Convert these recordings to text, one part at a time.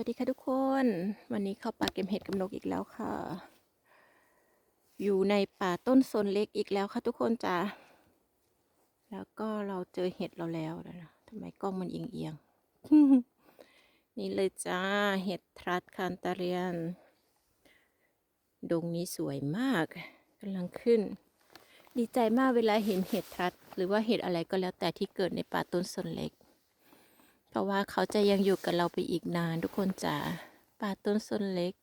วัสดีค่ะทุกคน วันนี้เข้าป่าเก็บเห็ดกับนกอีกแล้วค่ะ อยู่ในป่าต้นสนเล็กอีกแล้วค่ะทุกคนจ้าแล้วก็เราเจอเห็ดเราแล้วนะทำไมกล้องมันเอียงเอียงๆนี่เลยจ้าเห็ดทรัสคานตาเรียน ดงนี้สวยมากกำลังขึ้น ดีใจมากเวลาเห็นเห็ดทรัสหรือว่าเห็ดอะไรก็แล้วแต่ที่เกิดในป่าต้นสนเล็ก เพราะว่าเขาจะยังอยู่กับเราไปอีกนานทุกคนจ๋าป่าต้นสนเล็ก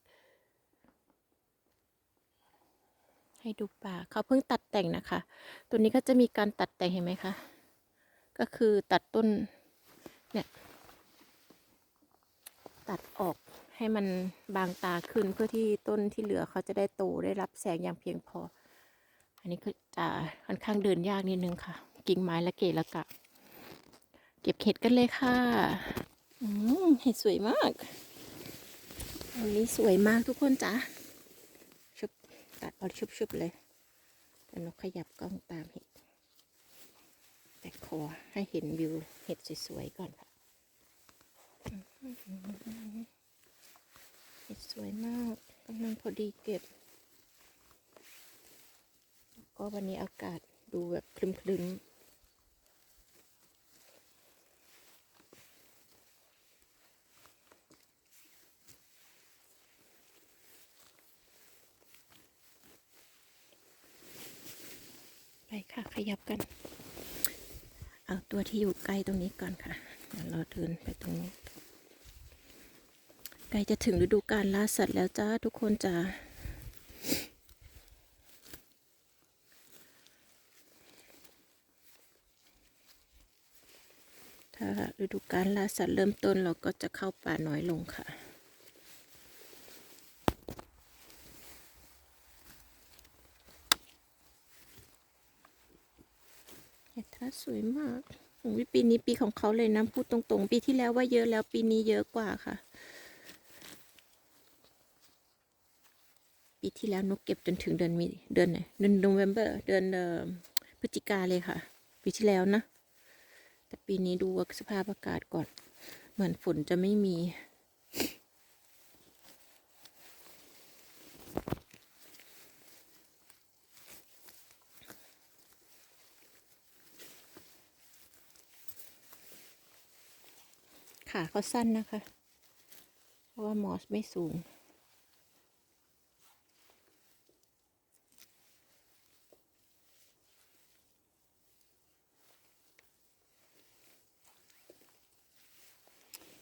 ให้ดูป่าเขาเพิ่งตัดแต่งนะคะ ตัวนี้ก็จะมีการตัดแต่งเห็นไหมคะ ก็คือตัดต้นเนี่ยตัดออกให้มันบางตาขึ้นเพื่อที่ต้นที่เหลือเขาจะได้โตได้รับแสงอย่างเพียงพอ อันนี้ก็จะค่อนข้างเดินยากนิดนึงค่ะ กิ่งไม้ละเกะละกะ เก็บเห็ดกันเลยค่ะอืมเห็ดสวยมากอันนี้สวยมากทุกคนจ้ะชุบตัดเอาชุบๆเลยแต่นกขยับกล้องตามเห็ด แต่ขอให้เห็นวิวเห็ดสวยๆก่อนค่ะเห็ดสวยมากกำลังพอดีเก็บ ก็วันนี้อากาศดูแบบคลึมๆ ไปค่ะ ข ยับกัน เอาตัวที่อยู่ใกล้ตรงนี้ก่อนค่ะเดี๋ยวเราเดินไปตรงนี้ใกล้จะถึงฤดูการล่าสัตว์แล้วจ้าทุกคนจ้าถ้าฤดูการล่าสัตว์เริ่มต้นเราก็จะเข้าป่าน้อยลงค่ะ เห็ดทรัสสวยมากโอ้ยปีนี้ปีของเขาเลยนะพูดตรงๆ ปีที่แล้วว่าเยอะแล้วปีนี้เยอะกว่าค่ะ ปีที่แล้วนกเก็บจนถึงเดือนมีเดือนไหนเดือนโนเวมเบอร์เดือนพฤศจิกาเลยค่ะ ปีที่แล้วนะ แต่ปีนี้ดูสภาพอากาศก่อน เหมือนฝนจะไม่มี เขาสั้นนะคะ เพราะว่ามอสไม่สูง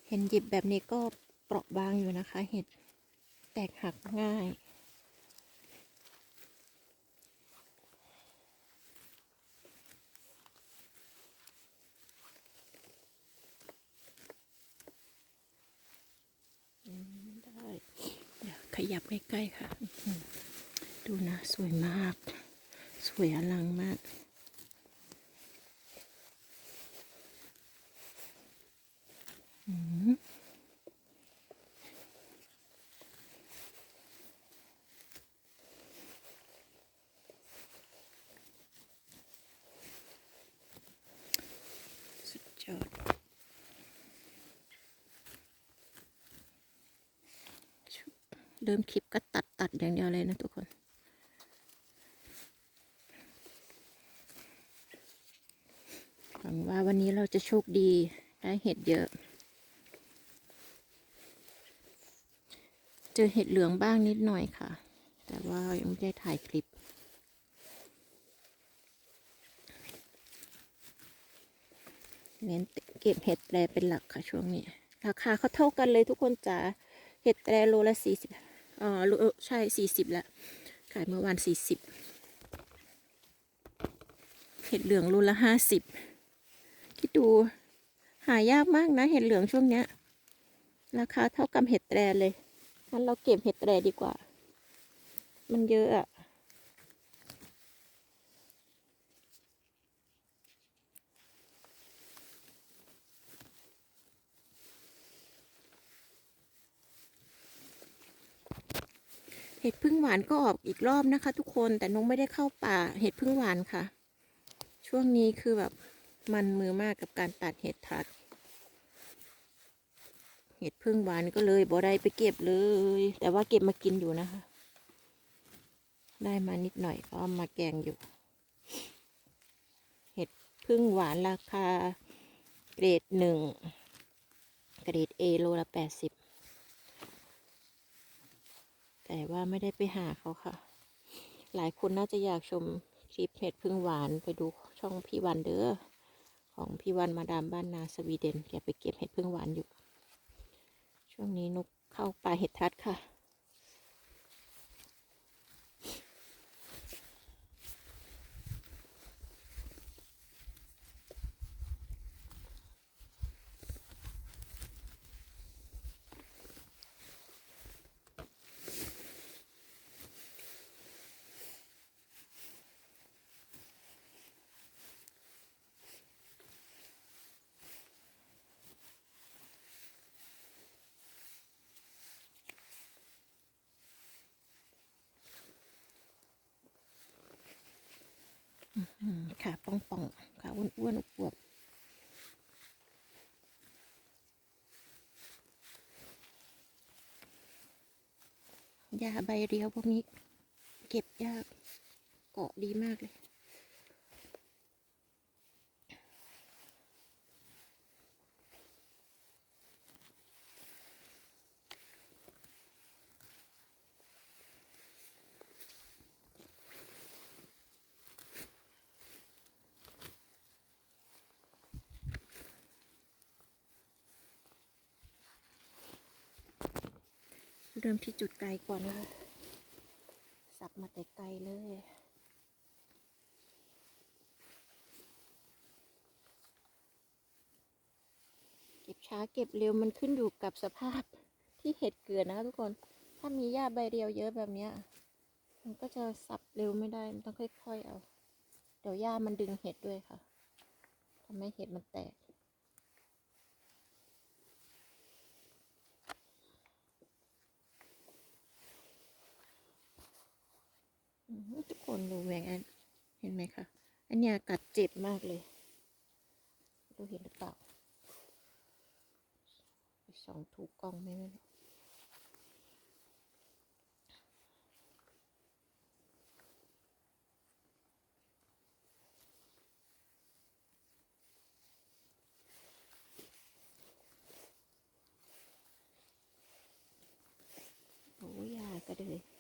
เห็นหยิบแบบนี้ก็เปราะบางอยู่นะคะ เห็ดแตกหักง่าย ได้เดี๋ ยับใกล้ๆค่ะ ดูนะ สวยมาก สวยอลังมาก อืมสุดยอด เริ่มคลิปก็ตัดตัดอย่างเดียวเลยนะทุกคนหวังว่าวันนี้เราจะโชคดีได้เห็ดเยอะ เจอเห็ดเหลืองบ้างนิดหน่อยค่ะ แต่ว่ายังไม่ได้ถ่ายคลิปเน้นเก็บเห็ดแปรเป็นหลักค่ะช่วงนี้ ราคาเขาเท่ากันเลยทุกคนจ๋าเห็ดแตรโลละสี่สิบ อ๋อใช่สี่สิบละขายเมื่อวานสี่สิบเห็ดเหลืองรุ่นละห้าสิบคิดดูหายากมากนะ เห็ดเหลืองช่วงเนี้ย ราคาเท่ากับเห็ดแตรเลยงั้นเราเก็บเห็ดแตรดีกว่า มันเยอะอะ เห็ดพึ่งหวานก็ออกอีกรอบนะคะ ทุกคนแต่น้องไม่ได้เข้าป่าเห็ดพึ่งหวานค่ะ ช่วงนี้คือแบบมันมือมากกับการตัดเห็ดทัด เห็ดพึ่งหวานก็เลยบ่ได้ไปเก็บเลย แต่ว่าเก็บมากินอยู่นะคะ ได้มานิดหน่อยก็มาแกงอยู่ เห็ดพึ่งหวานราคาเกรดหนึ่งเกรดเอโลละแปดสิบ แต่ว่าไม่ได้ไปหาเขาค่ะ หลายคนน่าจะอยากชมคลิปเห็ดพึ่งหวานไปดูช่องพี่วันเด้อของพี่วันมาดามบ้านนาสวีเดนแกไปเก็บเห็ดพึ่งหวานอยู่ ช่วงนี้นกเข้าป่าเห็ดทัดค่ะ ขาป่องป่องๆขาอ้วนอ้วนๆอวบยาใบเรียวพวกนี้ เก็บยากเกาะดีมากเลย เริ่มที่จุดไกลก่อนเลยสับมาแต่ไกลเลยเก็บช้าเก็บเร็วมันขึ้นอยู่กับสภาพที่เห็ดเกิดนะคะทุกคน ถ้ามีหญ้าใบเรียวเยอะแบบเนี้ย มันก็จะสับเร็วไม่ได้ มันต้องค่อยๆเอา เดี๋ยวหญ้ามันดึงเห็ดด้วยค่ะทำให้เห็ดมันแตก อื้อหือ ทุกคนดูแหวงอันเห็นไหมคะอันนี้กัดเจ็บมากเลยดูเห็นหรือเปล่าสองถูกกล้องไหมไม่รู้โอ้ยยากระเลย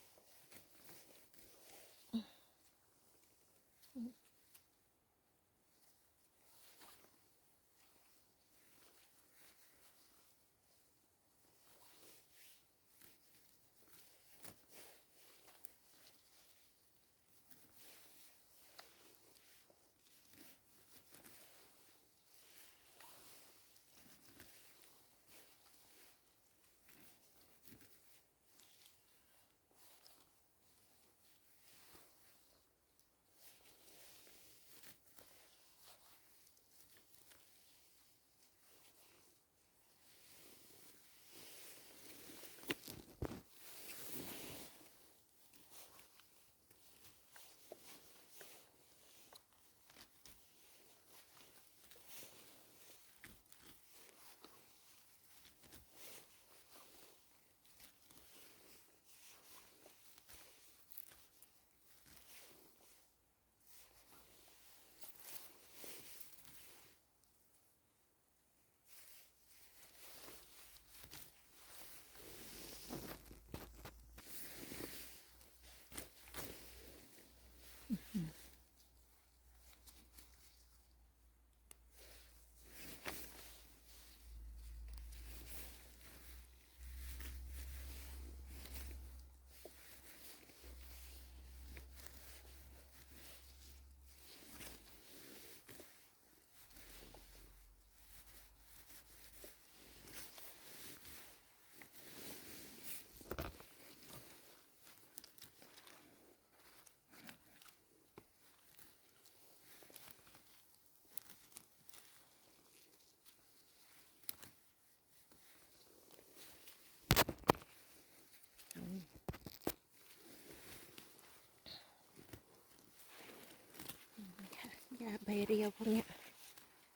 ยาใบเรียวพวกเนี้ย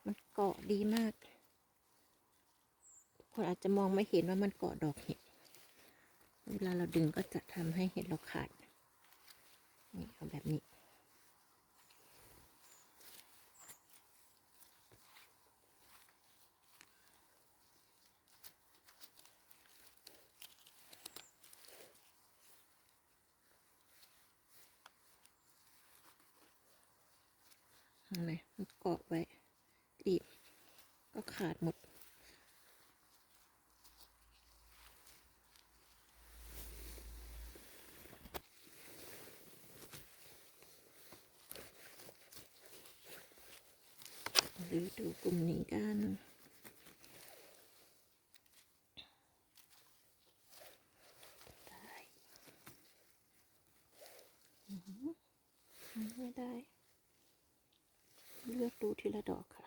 มันเกาะดีมาก ทุกคคนอาจจะมองไม่เห็นว่ามันเกาะดอกเห็ด เวลาเราดึงก็จะทำให้เห็ดเราขาด นี่เอาแบบนี้ เห็นไหมมันเกาะไว้รีบก็ขาดหมด หรือดูกลุ่มนี้กันได้อือหือไม่ได้ เลือกดูทีละดอกค่ะ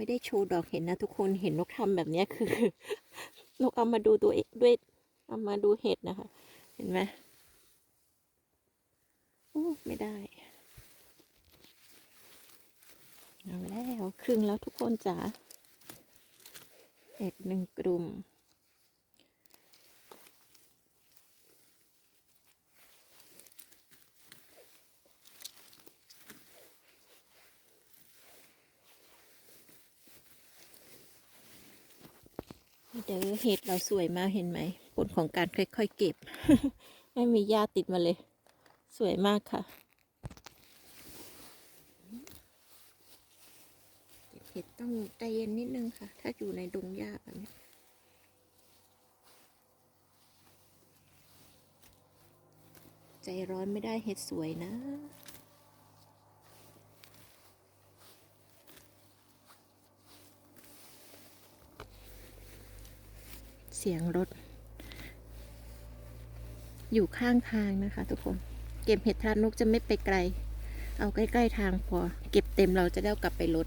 ไม่ได้โชว์ดอกเห็นนะทุกคนเห็นนกทำแบบเนี้ยคือ นกเอามาดูตัวเองด้วยเอามาดูเห็ดนะคะ เห็นไหมโอ้ไม่ได้เอาแล้วครึ่งแล้วทุกคนจ๋าเห็ดหนึ่งกลุ่ม เดี๋ยวเห็ดเราสวยมากเห็นไหม ผลของการค่อยๆเก็บ ไม่มีหญ้าติดมาเลย สวยมากค่ะเก็บเห็ดต้องใจเย็นนิดนึงค่ะ ถ้าอยู่ในดงหญ้าแบบนี้ใจร้อนไม่ได้เห็ดสวยนะ เสียงรถ อยู่ข้างทางนะคะ ทุกคน เก็บเห็ดทานนกจะไม่ไปไกล เอาใกล้ ๆ ทางพอ เก็บเต็มเราจะได้กลับไปรถ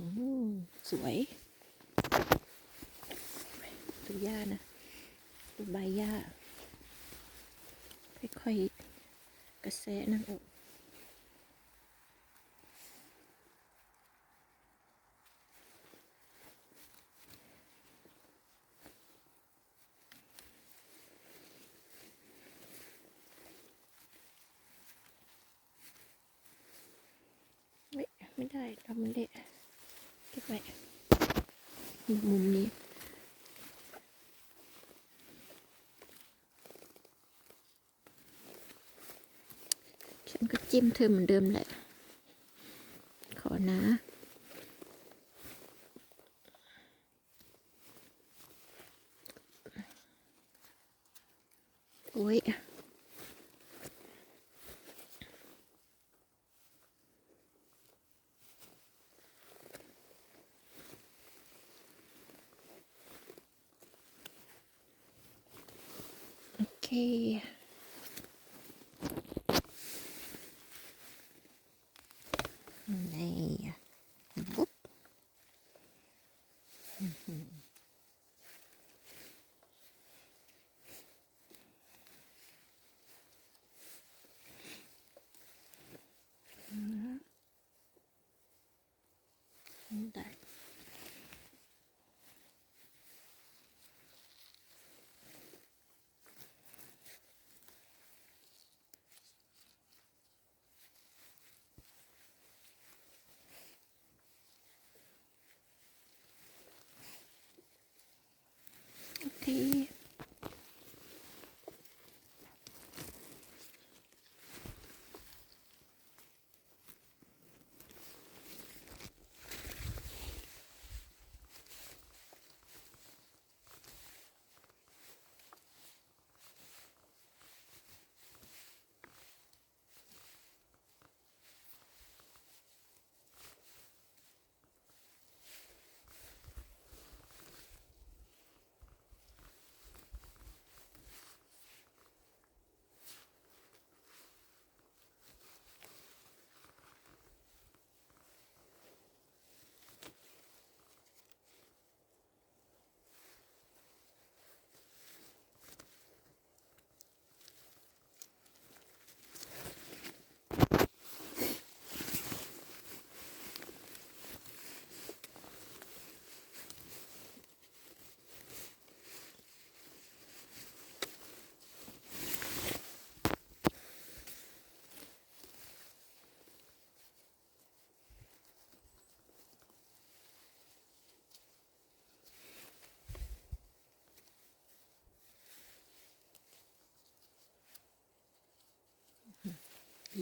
อืม สวยดูหญ้านะดูใบหญ้าค่อยๆกระแสนั่งอก ไม่ไม่ได้ทำมันเละเก็บไว้มุมนี้ ฉันก็จิ้มเธอเหมือนเดิมแหละ ขอนะ โอ้ยโอเค Mm-hmm. โ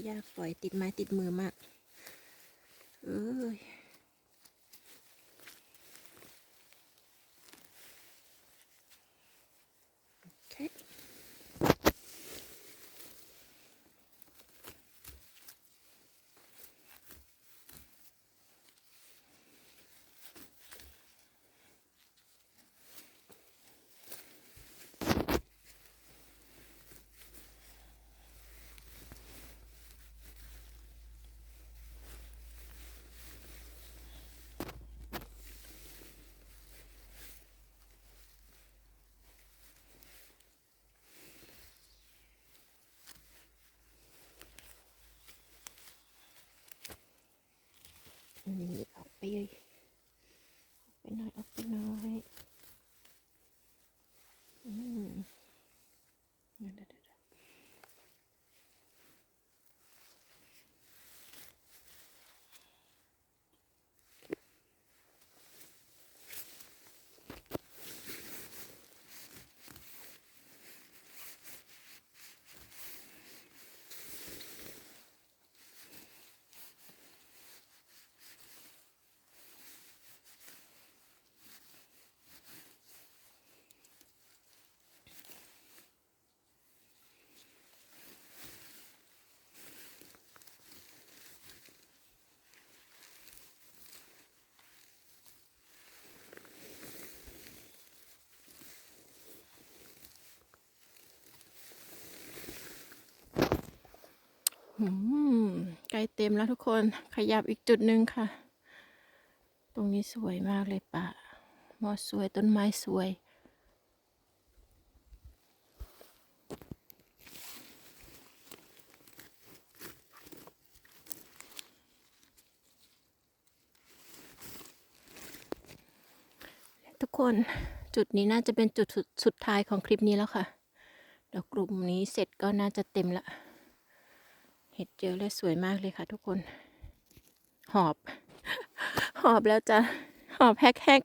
ยากปล่อยติดไม้ติดมือมาก เอ้ย โอเค นี่ออกไปเลยออกไปหน่อยออกไปหน่อยอืมเดี๋ยวเดี๋ยวเดี๋ยวอืม ใกล้เต็มแล้วทุกคนขยับอีกจุดหนึ่งค่ะ ตรงนี้สวยมากเลยป่ะมอสวยต้นไม้สวย ทุกคนจุดนี้น่าจะเป็นจุดสุดสุดท้ายของคลิปนี้แล้วค่ะ เดี๋ยวกลุ่มนี้เสร็จก็น่าจะเต็มละ เห็ดเจอและสวยมากเลยค่ะทุกคน หอบ หอบแล้วจะหอบแฮกแฮก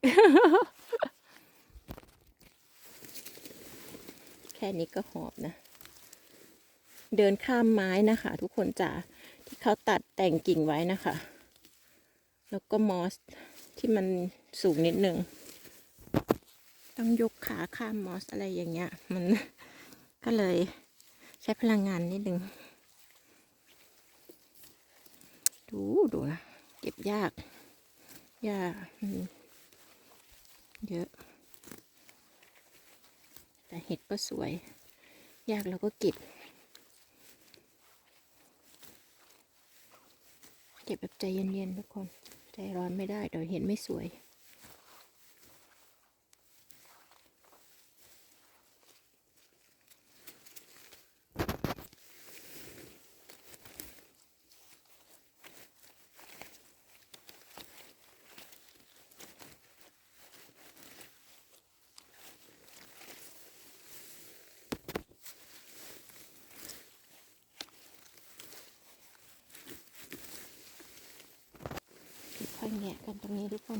แค่นี้ก็หอบนะ เดินข้ามไม้นะคะ ทุกคนจ๋าที่เขาตัดแต่งกิ่งไว้นะคะ แล้วก็มอสที่มันสูงนิดนึง ต้องยกขาข้ามมอสอะไรอย่างเงี้ย มันก็เลยใช้พลังงานนิดนึง ดูดูนะ เก็บยาก ยากเยอะ แต่เห็ดก็สวย ยากเราก็เก็บ เก็บแบบใจเย็นๆทุกคน ใจร้อนไม่ได้เดี๋ยวเห็นไม่สวยๆแงะกันตรงนี้ทุกคน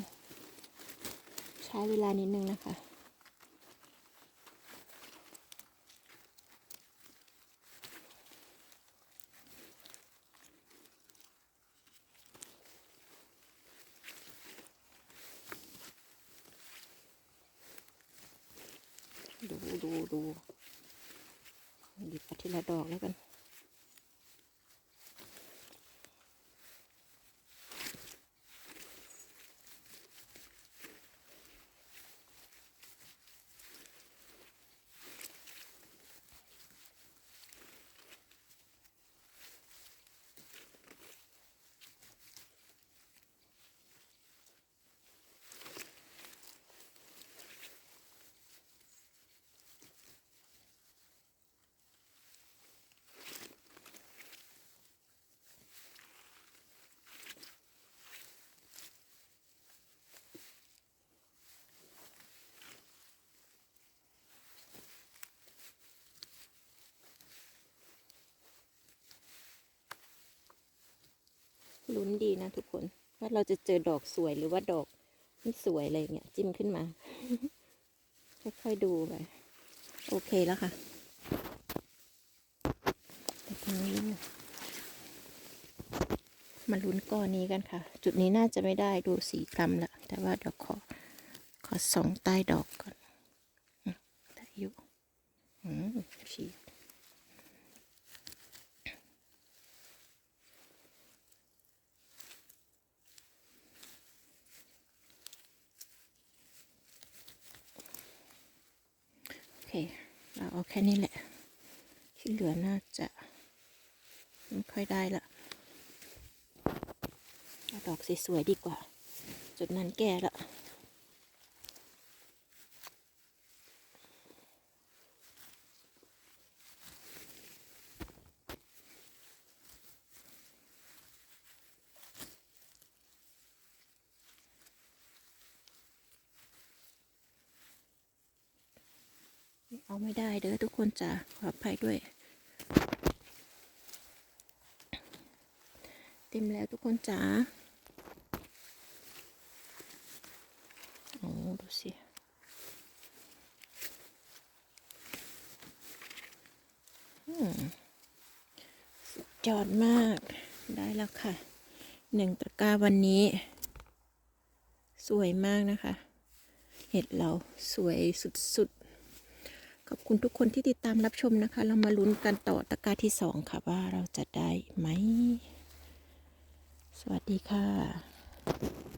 ใช้เวลานิดนึงนะคะ ดูดูดูหยิบมาทีละดอกแล้วกัน ลุ้นดีนะทุกคน ว่าเราจะเจอดอกสวยหรือว่าดอกไม่สวยอะไรเงี้ยจิ้มขึ้นมา ค่อยๆดูไปโอเคแล้วค่ะแต่ตรงนี้มาลุ้นก้อนนี้กันค่ะ จุดนี้น่าจะไม่ได้ดูสีกรัมละแต่ว่าเดี๋ยวขอขอส่องใต้ดอกก่อนอืมได้อยู่อืมฉีกโอเค เราเอาแค่นี้แหละ ที่เหลือน่าจะไม่ค่อยได้ละดอกสวยๆดีกว่า จุดนั้นแก่ละ เอาไม่ได้เด้อทุกคนจ้ะขออภัยด้วย เต็มแล้วทุกคนจ๋าโอ้ดูสิอืมสุดยอดมากได้แล้วค่ะหนึ่งตะกร้าวันนี้ สวยมากนะคะ เห็ดเราสวยสุดๆ อบคุณทุกคนที่ติดตามรับชมนะคะ เรามาลุ้นกันต่อตะกร้าที่สองค่ะว่าเราจะได้ไหม สวัสดีค่ะ